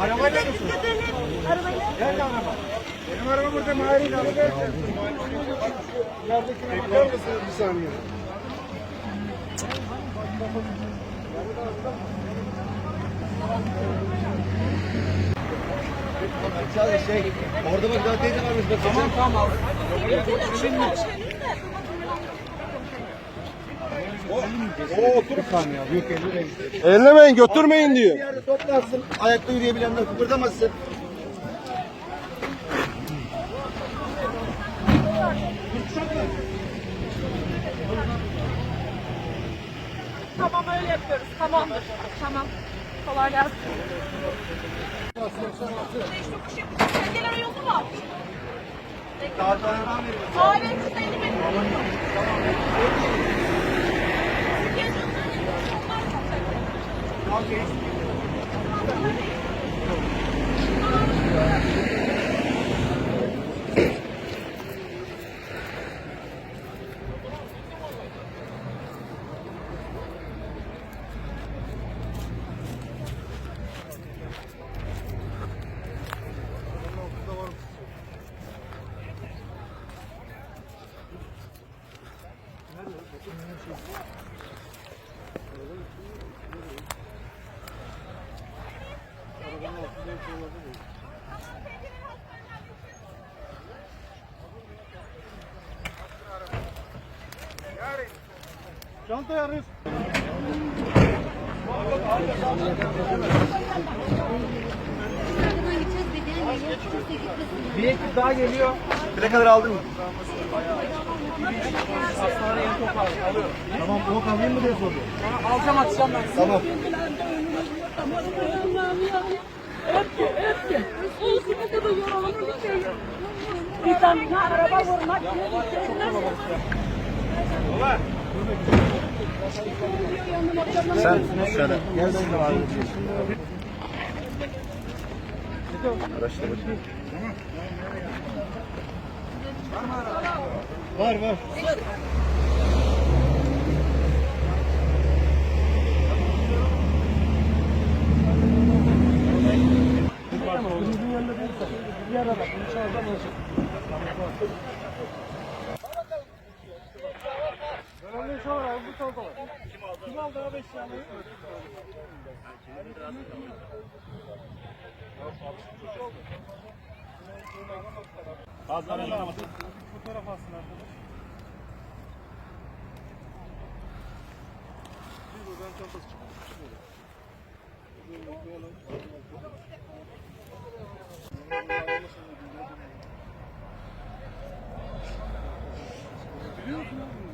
Arabayla mısın? Nerede araba? Benim araba burada Mahir'in araba. Yerdekini bakar mısınız bir saniye? Şey, orada bak daha teyze varmış bak. Tamam tamam. O otur saniye abi. Yok ellemeyin. Ellemeyin götürmeyin diyor. Bir yerde toplansın. Ayakta yürüyebilenler kıpırdamasın. Tamam öyle yapıyoruz. Tamamdır. Tamam. Kolay gelsin. Gelen yolda mı? Daha tane daha verin. Hayır, siz elini Çantayı arıyoruz. Bir ekip daha geliyor. Plakaları aldın mı? Tamam blok alayım mı diye sordu. Alacağım atacağım ben. Tamam. Bir tane araba vurmak Sen şöyle. Gel de var. Araçla bakayım. Var var. Kim aldı abi eşyaları? Bazıları yıkamasın. Fotoğraf alsın arkadaş. Bir buradan çantası koyalım. Biliyor musun?